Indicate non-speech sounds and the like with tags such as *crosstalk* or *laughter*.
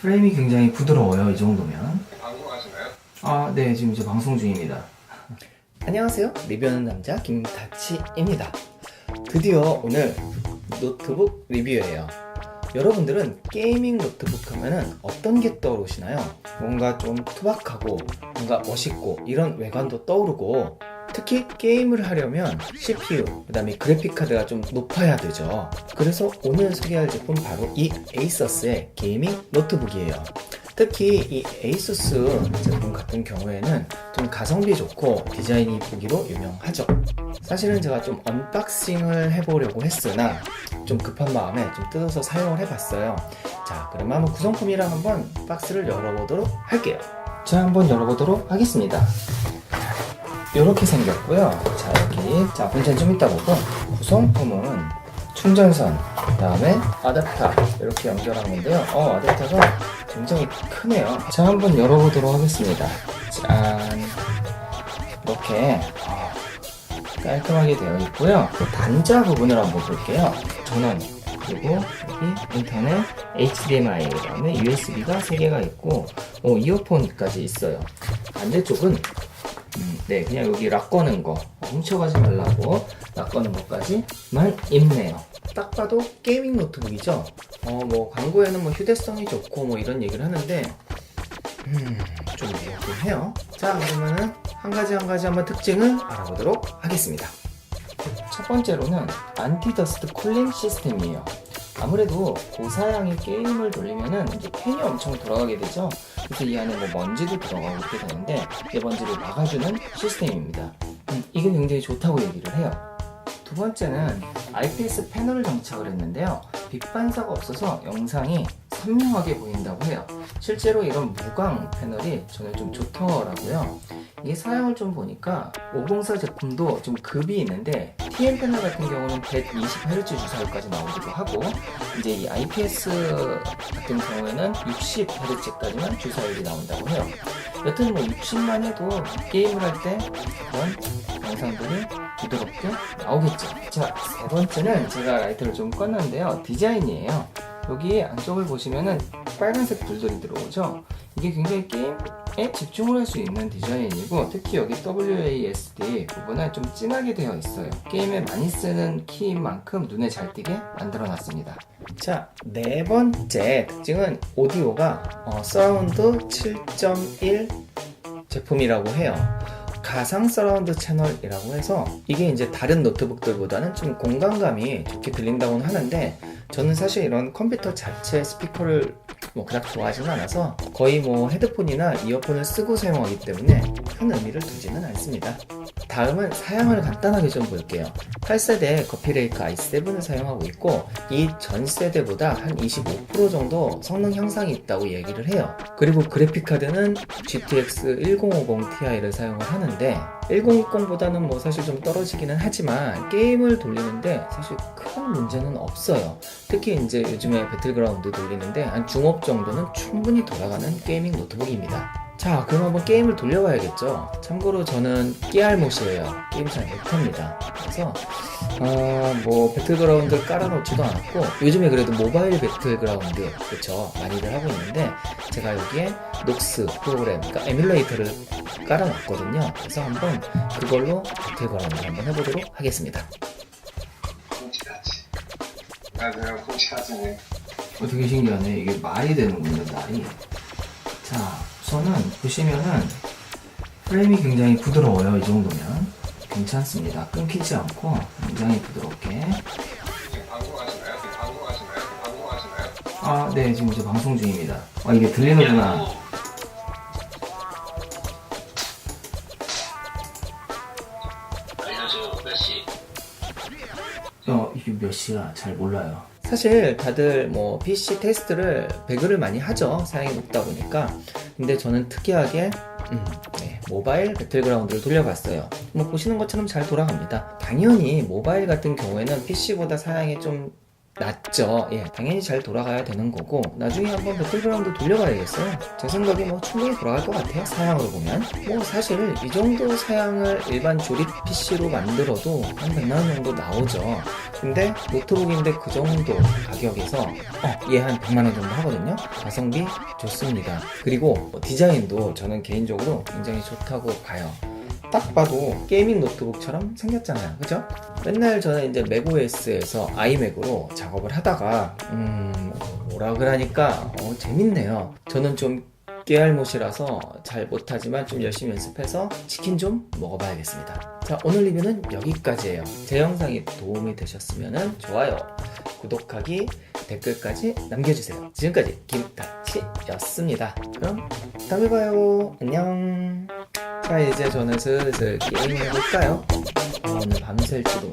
프레임이 굉장히 부드러워요, 이 정도면. 방송하시나요? 아, 네, 지금 이제 방송 중입니다. *laughs* 안녕하세요. 리뷰하는 남자 김다치입니다. 드디어 오늘 노트북 리뷰예요. 여러분들은 게이밍 노트북 하면은 어떤 게 떠오르시나요? 뭔가 좀 투박하고 뭔가 멋있고 이런 외관도 떠오르고 특히 게임을 하려면 CPU, 그 다음에 그래픽 카드가 좀 높아야 되죠. 그래서 오늘 소개할 제품 바로 이 에이서스의 게이밍 노트북이에요. 특히 이 에이수스 제품 같은 경우에는 좀 가성비 좋고 디자인이 보기로 유명하죠. 사실은 제가 좀 언박싱을 해보려고 했으나 좀 급한 마음에 좀 뜯어서 사용을 해봤어요. 자, 그러면 한번 구성품이랑 한번 박스를 열어보도록 할게요. 자, 한번 열어보도록 하겠습니다. 이렇게 생겼고요. 자, 여기 자 본체는 좀 이따 보고 구성품은 충전선, 그 다음에 아답터 이렇게 연결한 건데요. 어, 아답터가 굉장히 크네요. 자, 한번 열어보도록 하겠습니다. 짠. 이렇게 어, 깔끔하게 되어 있고요. 그 단자 부분을 한번 볼게요. 전원 그리고 여기 인터넷, HDMI, 그다음에 USB가 3개가 있고 어, 이어폰까지 있어요. 반대쪽은 음, 네, 그냥 여기 락 거는 거 훔쳐가지 말라고 락 거는 것까지만 있네요. 딱 봐도 게이밍 노트북이죠. 어, 뭐 광고에는 뭐 휴대성이 좋고 뭐 이런 얘기를 하는데 음, 좀 무겁긴 해요. 자, 그러면은 한 가지 한 가지 한번 특징을 알아보도록 하겠습니다. 첫 번째로는 안티더스트 쿨링 시스템이에요. 아무래도 고사양의 게임을 돌리면은 이제 팬이 엄청 돌아가게 되죠. 그래서 이 안에 뭐 먼지도 들어가고 이렇게 되는데 이 먼지를 막아주는 시스템입니다. 음, 이게 굉장히 좋다고 얘기를 해요. 두 번째는 IPS 패널을 장착을 했는데요. 빛 반사가 없어서 영상이 선명하게 보인다고 해요. 실제로 이런 무광 패널이 저는 좀 좋더라고요. 이게 사양을 좀 보니까 504 제품도 좀 급이 있는데 TN 패널 같은 경우는 120Hz 주사율까지 나오기도 하고 이제 이 IPS 같은 경우에는 60Hz까지만 주사율이 나온다고 해요. 여튼 뭐 60만 해도 게임을 할 때 그런 영상들이 부드럽게 나오겠죠. 자, 세 번째는 제가 라이트를 좀 껐는데요. 디자인이에요. 여기 안쪽을 보시면은 빨간색 불들이 들어오죠. 이게 굉장히 게임에 집중을 할 수 있는 디자인이고 특히 여기 WASD 부분은 좀 진하게 되어 있어요. 게임에 많이 쓰는 키인 만큼 눈에 잘 띄게 만들어 놨습니다. 자, 네 번째 특징은 오디오가 어, 사운드 7.1 제품이라고 해요. 가상 서라운드 채널이라고 해서 이게 이제 다른 노트북들보다는 좀 공간감이 좋게 들린다고는 하는데 저는 사실 이런 컴퓨터 자체 스피커를 뭐 그닥 좋아하지는 않아서 거의 뭐 헤드폰이나 이어폰을 쓰고 사용하기 때문에 큰 의미를 두지는 않습니다. 다음은 사양을 간단하게 좀 볼게요. 8세대 커피레이크 i7을 사용하고 있고 이 전 세대보다 한 25% 정도 성능 향상이 있다고 얘기를 해요. 그리고 그래픽 카드는 GTX 1050 Ti를 사용을 하는데 1060보다는 뭐 사실 좀 떨어지기는 하지만 게임을 돌리는데 사실 큰 문제는 없어요. 특히 이제 요즘에 배틀그라운드 돌리는데 한 중업 정도는 충분히 돌아가는 게이밍 노트북입니다. 자, 그럼 한번 게임을 돌려봐야겠죠. 참고로 저는 깨알못이에요. 게임 잘 못합니다. 그래서 어, 뭐 배틀그라운드 깔아놓지도 않았고 요즘에 그래도 모바일 배틀그라운드 그쵸 많이들 하고 있는데 제가 여기에 녹스 프로그램 그러니까 에뮬레이터를 깔아놨거든요. 그래서 한번 그걸로 배틀그라운드 한번 해보도록 하겠습니다. 안녕하세요, 콩치라치님. 어, 되게 신기하네. 이게 말이 되는군요, 말이. 자, 우선은 보시면은 프레임이 굉장히 부드러워요, 이 정도면. 괜찮습니다. 끊기지 않고 굉장히 부드럽게. 아, 네, 지금 이제 방송 중입니다. 아, 이게 들리는구나. 어, 몇 시야? 잘 몰라요. 사실 다들 뭐 PC 테스트를 배그를 많이 하죠. 사양이 높다 보니까. 근데 저는 특이하게 음, 네, 모바일 배틀그라운드를 돌려봤어요. 뭐 보시는 것처럼 잘 돌아갑니다. 당연히 모바일 같은 경우에는 PC보다 사양이 좀 낫죠. 예, 당연히 잘 돌아가야 되는 거고 나중에 한번 배틀그라운드 돌려봐야겠어요. 제 생각에 뭐 충분히 돌아갈 것 같아요. 사양으로 보면 뭐 사실 이 정도 사양을 일반 조립 PC로 만들어도 한 100만 원 정도 나오죠. 근데 노트북인데 그 정도 가격에서 어, 얘 한 100만 원 정도 하거든요. 가성비 좋습니다. 그리고 뭐 디자인도 저는 개인적으로 굉장히 좋다고 봐요. 딱 봐도 게이밍 노트북처럼 생겼잖아요. 그죠? 맨날 저는 이제 맥OS에서 아이맥으로 작업을 하다가, 음, 뭐라 그러니까, 어, 재밌네요. 저는 좀 깨알못이라서 잘 못하지만 좀 열심히 연습해서 치킨 좀 먹어봐야겠습니다. 자, 오늘 리뷰는 여기까지예요. 제 영상이 도움이 되셨으면 좋아요, 구독하기, 댓글까지 남겨주세요. 지금까지 김다치였습니다. 그럼 다음에 봐요. 안녕. 자 이제 저는 슬슬 게임 해볼까요? 아, 오늘 밤샐지도